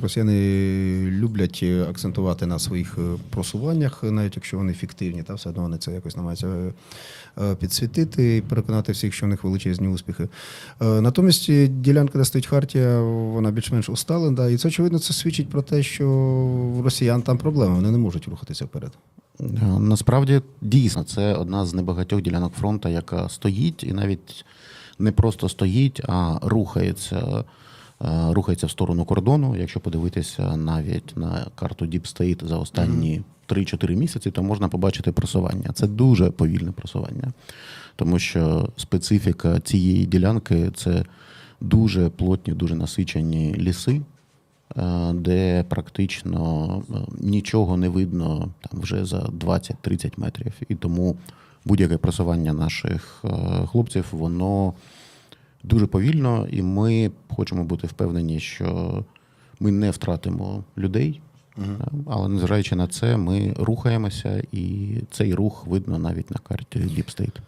росіяни люблять е, акцентувати на своїх е, просуваннях, навіть якщо вони фіктивні, та все одно вони це якось намагаються е, підсвітити і переконати всіх, що в них величезні успіхи. Натомість ділянка, де стоїть Хартія, вона більш-менш усталена, і це очевидно це свідчить про те, що в росіян там проблеми, вони не можуть рухатися вперед. Насправді дійсно це одна з небагатьох ділянок фронту, яка стоїть, і навіть не просто стоїть, а рухається. Е, Рухається в сторону кордону. Якщо подивитися навіть на карту Deep State за останні 3-4 місяці, то можна побачити просування. Це дуже повільне просування, тому що специфіка цієї ділянки це дуже плотні, дуже насичені ліси, е, де практично е, нічого не видно там вже за 20-30 метрів. І тому будь-яке просування наших хлопців, воно дуже повільно, і ми хочемо бути впевнені, що ми не втратимо людей. Да, Але незважаючи на це, ми рухаємося, і цей рух видно навіть на карті Deep State.